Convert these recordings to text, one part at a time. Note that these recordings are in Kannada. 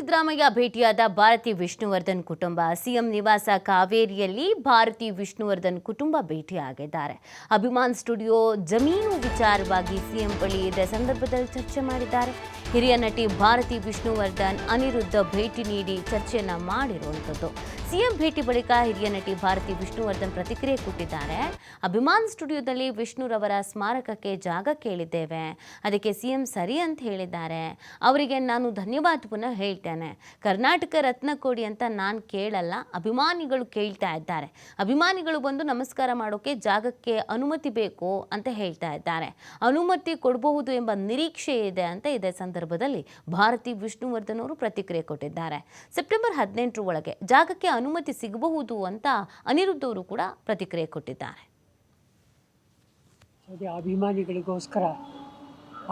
ಸಿದ್ದರಾಮಯ್ಯ ಭೇಟಿಯಾದ ಭಾರತಿ ವಿಷ್ಣುವರ್ಧನ್ ಕುಟುಂಬ. ಸಿಎಂ ನಿವಾಸ ಕಾವೇರಿಯಲ್ಲಿ ಭಾರತಿ ವಿಷ್ಣುವರ್ಧನ್ ಕುಟುಂಬ ಭೇಟಿಯಾಗಿದ್ದಾರೆ. ಅಭಿಮಾನ್ ಸ್ಟುಡಿಯೋ ಜಮೀನು ವಿಚಾರವಾಗಿ ಸಿಎಂ ಬಳಿ ಇದ್ದ ಸಂದರ್ಭದಲ್ಲಿ ಚರ್ಚೆ ಮಾಡಿದ್ದಾರೆ. ಹಿರಿಯ ನಟಿ ಭಾರತಿ ವಿಷ್ಣುವರ್ಧನ್ ಅನಿರುದ್ಧ ಭೇಟಿ ನೀಡಿ ಚರ್ಚೆಯನ್ನು ಮಾಡಿರುವಂಥದ್ದು. ಸಿಎಂ ಭೇಟಿ ಬಳಿಕ ಹಿರಿಯ ನಟಿ ಭಾರತಿ ವಿಷ್ಣುವರ್ಧನ್ ಪ್ರತಿಕ್ರಿಯೆ ಕೊಟ್ಟಿದ್ದಾರೆ. ಅಭಿಮಾನ್ ಸ್ಟುಡಿಯೋದಲ್ಲಿ ವಿಷ್ಣುರವರ ಸ್ಮಾರಕಕ್ಕೆ ಜಾಗ ಕೇಳಿದ್ದೇವೆ. ಅದಕ್ಕೆ ಸಿಎಂ ಸರಿ ಅಂತ ಹೇಳಿದ್ದಾರೆ. ಅವರಿಗೆ ನಾನು ಧನ್ಯವಾದವನ್ನು ಹೇಳ್ತೇನೆ. ಕರ್ನಾಟಕ ರತ್ನ ಕೊಡಿ ಅಂತ ನಾನು ಕೇಳಲ್ಲ, ಅಭಿಮಾನಿಗಳು ಕೇಳ್ತಾ ಇದ್ದಾರೆ. ಅಭಿಮಾನಿಗಳು ಬಂದು ನಮಸ್ಕಾರ ಮಾಡೋಕೆ ಜಾಗಕ್ಕೆ ಅನುಮತಿ ಬೇಕು ಅಂತ ಹೇಳ್ತಾ ಇದ್ದಾರೆ. ಅನುಮತಿ ಕೊಡಬಹುದು ಎಂಬ ನಿರೀಕ್ಷೆ ಇದೆ ಅಂತ ಇದೇ ಸಂದರ್ಭದಲ್ಲಿ ಭಾರತಿ ವಿಷ್ಣುವರ್ಧನ್ ಅವರು ಪ್ರತಿಕ್ರಿಯೆ ಕೊಟ್ಟಿದ್ದಾರೆ. ಸೆಪ್ಟೆಂಬರ್ ಹದಿನೆಂಟರ ಒಳಗೆ ಜಾಗಕ್ಕೆ ಅನುಮತಿ ಸಿಗಬಹುದು ಅಂತ ಅನಿರುದ್ಧ ಅವರು ಕೂಡ ಪ್ರತಿಕ್ರಿಯೆ ಕೊಟ್ಟಿದ್ದಾರೆ. ಅಭಿಮಾನಿಗಳಿಗೋಸ್ಕರ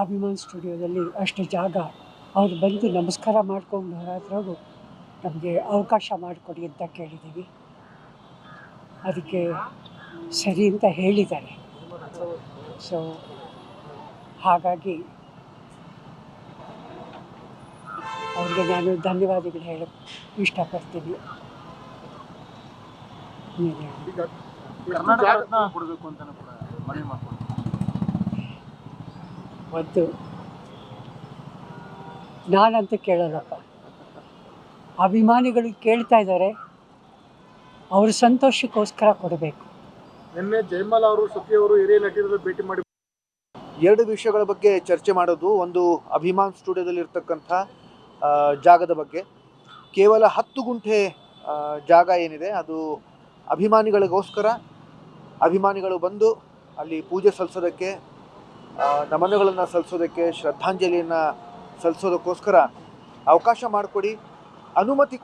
ಅಭಿಮಾನ್ ಸ್ಟುಡಿಯೋದಲ್ಲಿ ಅಷ್ಟು ಜಾಗ ಅವ್ರು ಬಂದು ನಮಸ್ಕಾರ ಮಾಡ್ಕೊಂಡು ಹೋರಾದ್ರಾಗೂ ನಮಗೆ ಅವಕಾಶ ಮಾಡಿಕೊಡಿ ಅಂತ ಕೇಳಿದ್ದೀವಿ ಅದಕ್ಕೆ ಸರಿ ಅಂತ ಹೇಳಿದ್ದಾರೆ. ಸೊ ಹಾಗಾಗಿ ಅವ್ರಿಗೆ ನಾನು ಧನ್ಯವಾದಗಳು ಹೇಳಕ್ಕೆ ಇಷ್ಟಪಡ್ತೀನಿ. ಇನ್ನೇನು ಹೇಳಿ? ಈಗ ಎಷ್ಟು ಜಾಗ ಕೊಡಬೇಕು ಅಂತಾನು ಕೂಡ ಮನವಿ ಮಾಡ್ಕೊಂಡು ಒಂದು ನಾನಂತೂ ಕೇಳಲ್ಲಪ್ಪ ಅಭಿಮಾನಿಗಳು ಕೇಳ್ತಾ ಇದ್ದಾರೆ. ಅವರು ಸಂತೋಷಕ್ಕೋಸ್ಕರ ಕೊಡಬೇಕು. ನಿನ್ನೆ ಜಯಮಾಲ ಅವರು ಸಖಿ ಅವರು ಹಿರಿಯ ನಟಿಯರು ಭೇಟಿ ಮಾಡಿ ಎರಡು ವಿಷಯಗಳ ಬಗ್ಗೆ ಚರ್ಚೆ ಮಾಡೋದು ಒಂದು ಅಭಿಮಾನ್ ಸ್ಟುಡಿಯೋದಲ್ಲಿ ಇರ್ತಕ್ಕಂಥ ಆ, ಜಾಗದ ಬಗ್ಗೆ. ಕೇವಲ ಹತ್ತು ಗುಂಟೆ ಆ, ಜಾಗ ಏನಿದೆ ಅದು ಅಭಿಮಾನಿಗಳಿಗೋಸ್ಕರ. ಅಭಿಮಾನಿಗಳು ಬಂದು ಅಲ್ಲಿ ಪೂಜೆ ಸಲ್ಲಿಸೋದಕ್ಕೆ ಆ, ನಮನಗಳನ್ನು ಸಲ್ಲಿಸೋದಕ್ಕೆ ಶ್ರದ್ಧಾಂಜಲಿಯನ್ನು ಸಲ್ಲಿಸೋದಕ್ಕೋಸ್ಕರ ಅವಕಾಶ ಮಾಡಿಕೊಡಿ. ಅನುಮತಿ